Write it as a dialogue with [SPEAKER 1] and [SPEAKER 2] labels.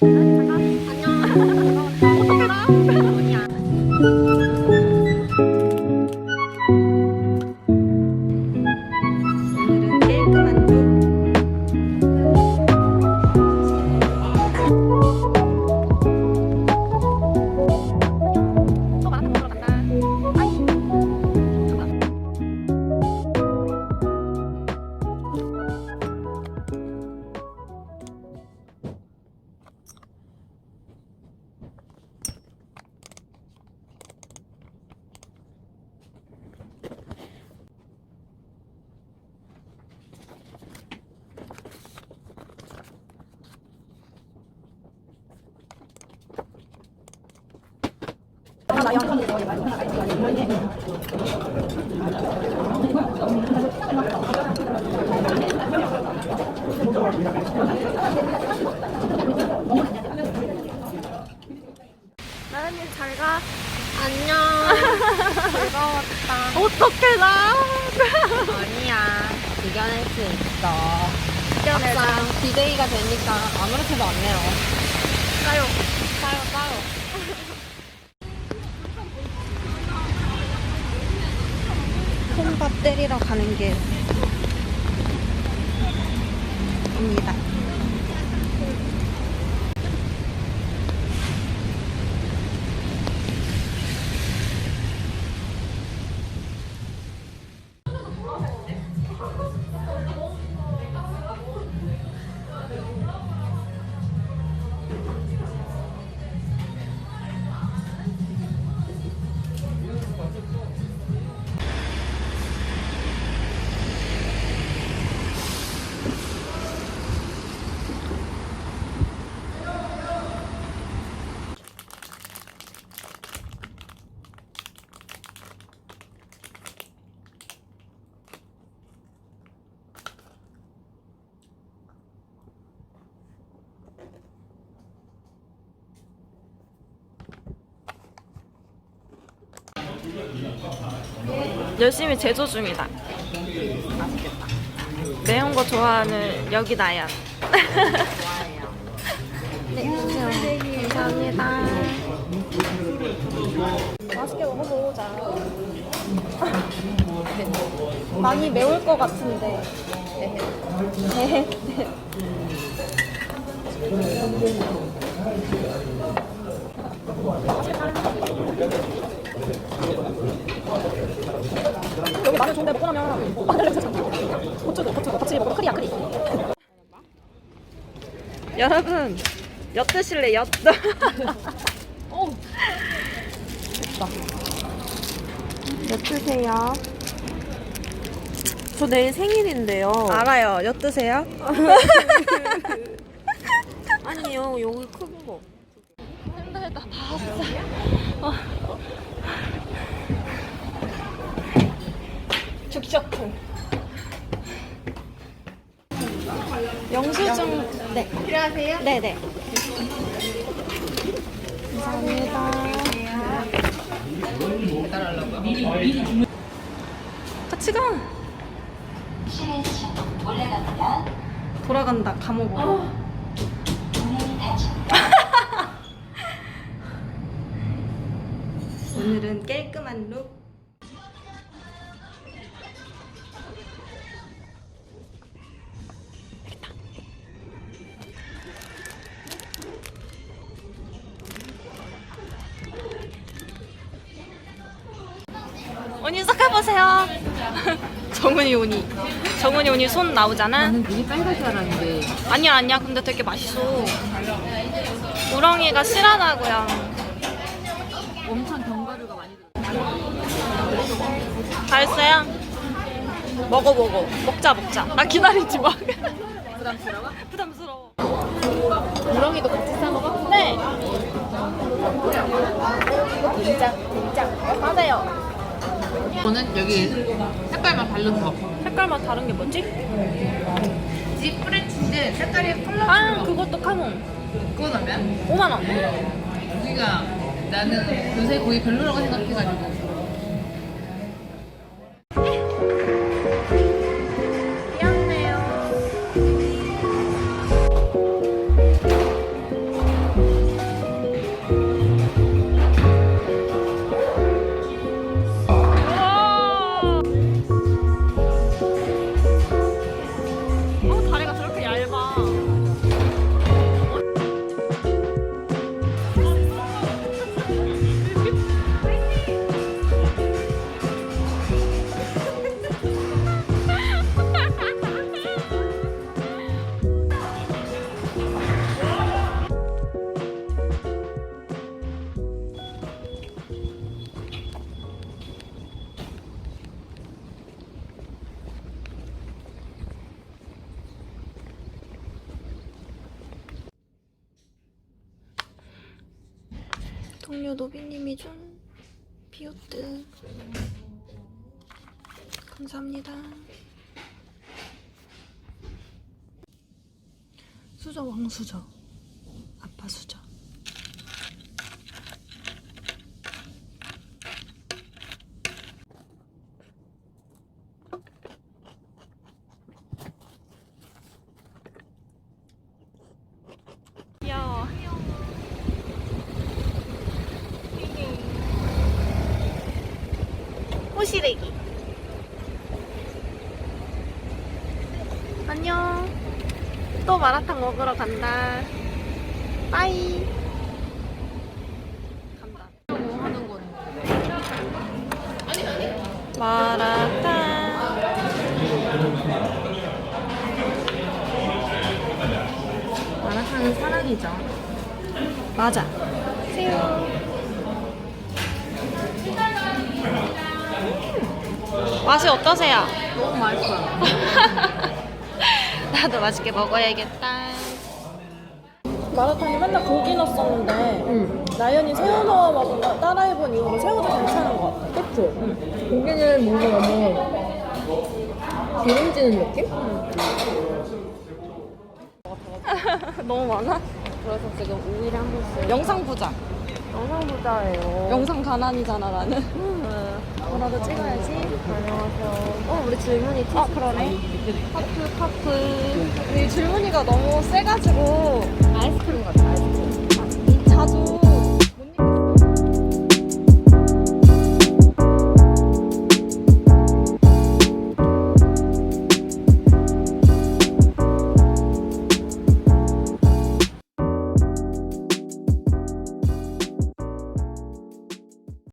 [SPEAKER 1] 오 나연이 잘 가.
[SPEAKER 2] 안녕. 즐거웠다.
[SPEAKER 1] 어떻게 나?
[SPEAKER 2] 아니야. 이겨낼 수 있어.
[SPEAKER 1] 이겨내자.
[SPEAKER 2] 막상 디데이가 되니까 아무렇게도 안 내요.
[SPEAKER 1] 가요.
[SPEAKER 2] 싸요, 싸요.
[SPEAKER 1] 밥 때리러 가는 게 입니다. 열심히 제조 중이다. 매운 거 좋아하는 여기.
[SPEAKER 2] 좋아해요.
[SPEAKER 1] 네, 감사합니다. 맛있게 먹어보자. 많이 매울 것 같은데. 먹고 나면 마늘을 진짜 고추도 고추도 같이 먹으면 크리야 크리. 여러분 엿 드실래 엿? 오. 엿드세요.
[SPEAKER 2] 저 내일 생일인데요.
[SPEAKER 1] 알아요. 엿 드세요.
[SPEAKER 2] 아니요, 여기 큰 거.
[SPEAKER 1] 힘들다. 다 왔어. 어. 죽셨군. 영수증 네 필요하세요? 네 네. 감사합니다. 같이 가. 돌아간다 감옥으로. 오늘은 깔끔한 룩. 시작해보세요. 정은이 오니. 정은이 오니 손 나오잖아.
[SPEAKER 2] 나는 되게 빨갈 줄 알았는데.
[SPEAKER 1] 아니야 아니야 근데 되게 맛있어. 우렁이가 실하다고요.
[SPEAKER 2] 엄청 견과류가 많이 들어.
[SPEAKER 1] 다 했어요? 먹어 먹어. 먹자 먹자. 나 기다리지 마.
[SPEAKER 2] 부담스러워?
[SPEAKER 1] 부담스러워.
[SPEAKER 2] 우렁이도 같이 싸 먹어?
[SPEAKER 1] 네. 된장 된장. 맞아요.
[SPEAKER 2] 저는 여기 색깔만 다른 거.
[SPEAKER 1] 색깔만 다른 게 뭐지?
[SPEAKER 2] 집 프렌치인데 색깔이 컬러.
[SPEAKER 1] 아 그것도 카몬.
[SPEAKER 2] 그거 넣으면
[SPEAKER 1] 5만 원.
[SPEAKER 2] 고기가 나는 요새 고기 별로라고 생각해가지고.
[SPEAKER 1] 동료 노비님이 준 비오트 감사합니다. 수저 왕수저 아빠 수저 귀여워 호시래기. 안녕. 또 마라탕 먹으러 간다. 빠이. 간다. 마라탕
[SPEAKER 2] 마라탕은 사랑이죠.
[SPEAKER 1] 맞아. 새우 맛이 어떠세요?
[SPEAKER 2] 너무 맛있어요.
[SPEAKER 1] 나도 맛있게 먹어야겠다. 마라탕이 맨날 고기 넣었었는데
[SPEAKER 2] 응.
[SPEAKER 1] 나연이 새우 넣어 먹은 거 따라해본 이후로 새우도 괜찮은 것 같아.
[SPEAKER 2] 그치? 고기는 뭔가 너무 기름지는 느낌?
[SPEAKER 1] 너무 많아?
[SPEAKER 2] 그래서 지금 5일에 한 번씩
[SPEAKER 1] 영상 보자.
[SPEAKER 2] 영상 부자예요.
[SPEAKER 1] 영상 가난이잖아 나는.
[SPEAKER 2] 뭐라도 찍어야지. 안녕하세요. 어, 우리 질문이 티
[SPEAKER 1] 아 그러네. 하프 하프. 이 줄무늬가 너무 세가지고
[SPEAKER 2] 아이스크림 같아, 아이스크림.
[SPEAKER 1] 자주